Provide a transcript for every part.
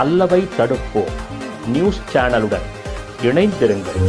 அல்லவை தடுப்போம். News சேனலுடன் இணைந்திருங்கள்.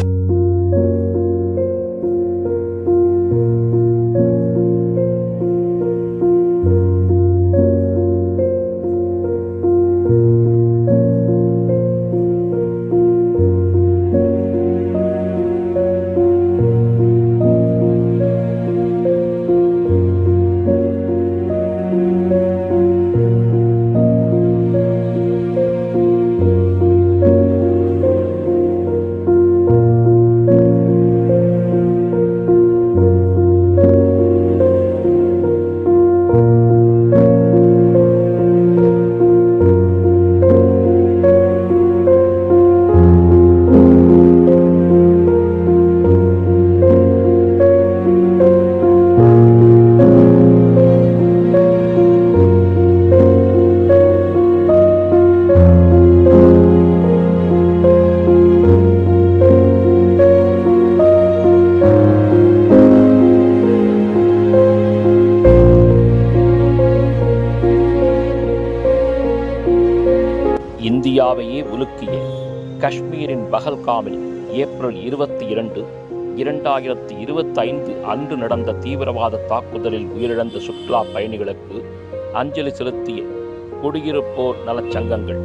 இந்தியாவையே உலுக்கிய காஷ்மீரின் பஹல்காமில் ஏப்ரல் இருபத்தி இரண்டு இரண்டாயிரத்தி இருபத்தி ஐந்து அன்று நடந்த தீவிரவாத தாக்குதலில் உயிரிழந்த சுற்றுலா பயணிகளுக்கு அஞ்சலி செலுத்திய குடியிருப்போர் நலச்சங்கங்கள்.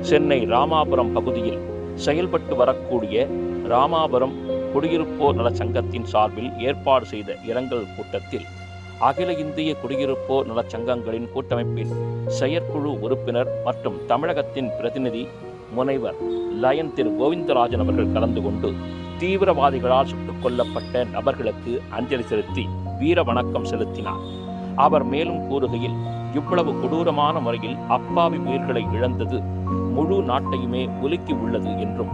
சென்னை ராமாபுரம் பகுதியில் செயல்பட்டு வரக்கூடிய ராமாபுரம் குடியிருப்போர் நலச்சங்கத்தின் சார்பில் ஏற்பாடு செய்த இரங்கல் கூட்டத்தில் அகில இந்திய குடியிருப்போர் நலச்சங்கங்களின் கூட்டமைப்பின் செயற்குழு உறுப்பினர் மற்றும் தமிழகத்தின் பிரதிநிதி முனைவர் லயன் திரு கோவிந்தராஜன் அவர்கள் கலந்து கொண்டு தீவிரவாதிகளால் சுட்டுக் கொல்லப்பட்ட நபர்களுக்கு அஞ்சலி செலுத்தி வீர வணக்கம் செலுத்தினார். அவர் மேலும் கூறுகையில் இவ்வளவு கொடூரமான முறையில் அப்பாவி உயிர்களை இழந்தது முழு நாட்டையுமே உலுக்கி உள்ளது என்றும்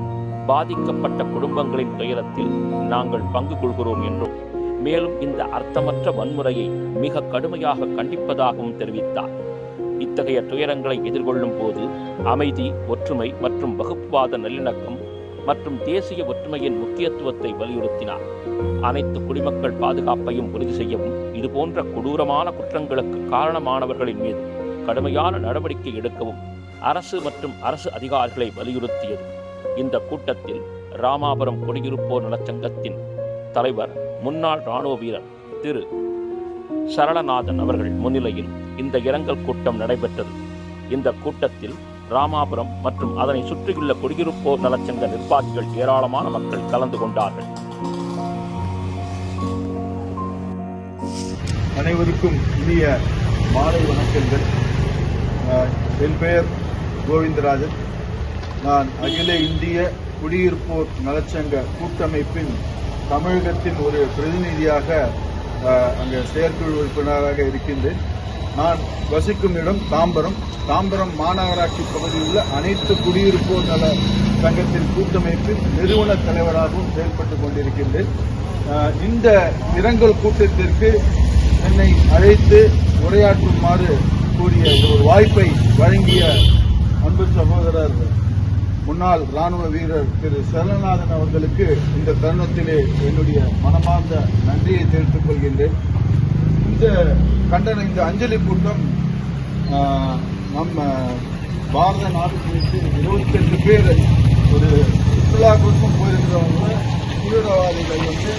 பாதிக்கப்பட்ட குடும்பங்களின் துயரத்தில் நாங்கள் பங்கு கொள்கிறோம் என்றும் மேலும் இந்த அர்த்தமற்ற வன்முறையை மிக கடுமையாக கண்டிப்பதாகவும் தெரிவித்தார். இத்தகைய துயரங்களை எதிர்கொள்ளும் போது அமைதி ஒற்றுமை மற்றும் வகுப்புவாத நல்லிணக்கம் மற்றும் தேசிய ஒற்றுமையின் முக்கியத்துவத்தை வலியுறுத்தினார். அனைத்து குடிமக்கள் பாதுகாப்பையும் உறுதி செய்யவும் இதுபோன்ற கொடூரமான குற்றங்களுக்கு காரணமானவர்களின் மீது கடுமையான நடவடிக்கை எடுக்கவும் அரசு மற்றும் அரசு அதிகாரிகளை வலியுறுத்தியது. இந்த கூட்டத்தில் ராமாபுரம் குடியிருப்போர் நலச்சங்கத்தின் தலைவர் முன்னாள் ராணுவ வீரர் திரு. சரளநாதன் அவர்கள் முன்னிலையில் இந்த இரங்கல் கூட்டம் நடைபெற்றது. இந்த கூட்டத்தில் ராமாபுரம் மற்றும் அதனை சுற்றியுள்ள குடியிருப்போர் நலச்சங்க நிர்வாகிகள் ஏராளமான மக்கள் கலந்து கொண்டார்கள். அனைவருக்கும் இனிய மாலை வணக்கங்கள். என் பெயர் கோவிந்தராஜன். நான் அகில இந்திய குடியிருப்போர் நலச்சங்க கூட்டமைப்பின் தமிழகத்தின் ஒரு பிரதிநிதியாக அங்கே செயற்குழு உறுப்பினராக இருக்கின்றேன். நான் வசிக்கும் இடம் தாம்பரம். தாம்பரம் மாநகராட்சி பகுதியில் உள்ள அனைத்து குடியிருப்போர் நல சங்கத்தின் கூட்டமைப்பின் நிறுவன தலைவராகவும் செயல்பட்டு கொண்டிருக்கின்றேன். இந்த இரங்கல் கூட்டத்திற்கு என்னை அழைத்து உரையாற்றுமாறு கூறிய ஒரு வாய்ப்பை வழங்கிய அன்பு சகோதரர் முன்னாள் ராணுவ வீரர் திரு சரணநாதன் அவர்களுக்கு இந்த தருணத்திலே என்னுடைய மனமார்ந்த நன்றியை தெரிவித்துக் கொள்கின்றேன். இந்த கண்டன இந்த அஞ்சலி கூட்டம் நம்ம பாரத நாடு குறித்து இருபத்தெட்டு பேர் ஒரு சுற்றுலாவுக்கும் போயிருக்கிறவங்க தீவிரவாதிகள் வந்து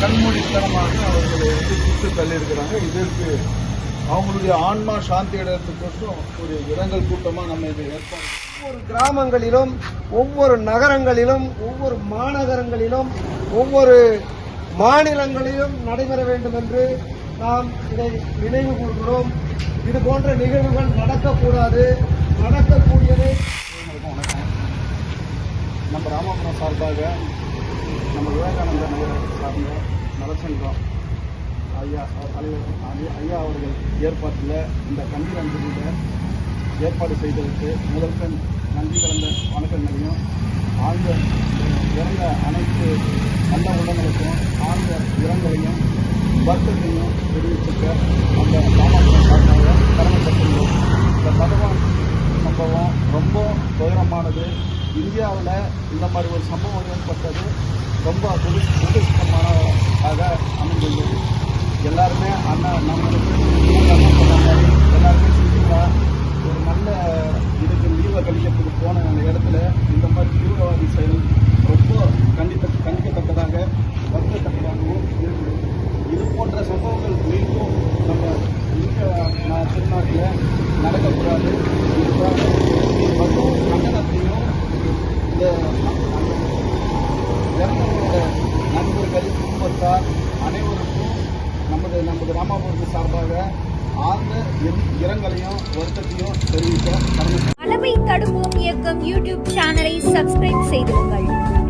கண்மூடித்தனமாக அவர்களை வந்து சுட்டு தள்ளியிருக்கிறாங்க. இதற்கு அவங்களுடைய ஆன்மா சாந்தி அடைறதுக்கோசம் ஒரு இரங்கல் கூட்டமாக நம்ம இதை ஏற்பாடு ஒவ்வொரு கிராமங்களிலும் ஒவ்வொரு நகரங்களிலும் ஒவ்வொரு மாநகரங்களிலும் ஒவ்வொரு மாநிலங்களிலும் நடைபெற வேண்டும் என்று நாம் இதை நினைவு கூறுகிறோம் இது போன்ற நிகழ்வுகள் நடக்கக்கூடாது. நடக்கக்கூடியதை நம்ம ராமபுரம் சார்பாக நம்ம விவேகானந்த நகர் சார்ந்த நலச்சங்கம் ஐயா ஐயா- ஐயா அவர்கள் ஏற்பாட்டில் இந்த கண்ணீர் அஞ்சலியில் ஏற்பாடு செய்ததற்கு முதற்கண் நன்றி கலந்த வணக்கங்களையும் ஆழ்ந்த இறந்த அனைத்து நல்ல உள்ளங்களுக்கும் ஆழ்ந்த இரங்கலையும் வருத்தத்தையும் தெரிவிச்சுக்க அந்த ராமபுரம் சார்பாக ஆழ்ந்த இரங்கலையும் வருத்தத்தையும் தெரிவிக்க அளவை தடுப்போம் இயக்கம் யூடியூப் சேனலை சப்ஸ்கிரைப் செய்திருங்கள்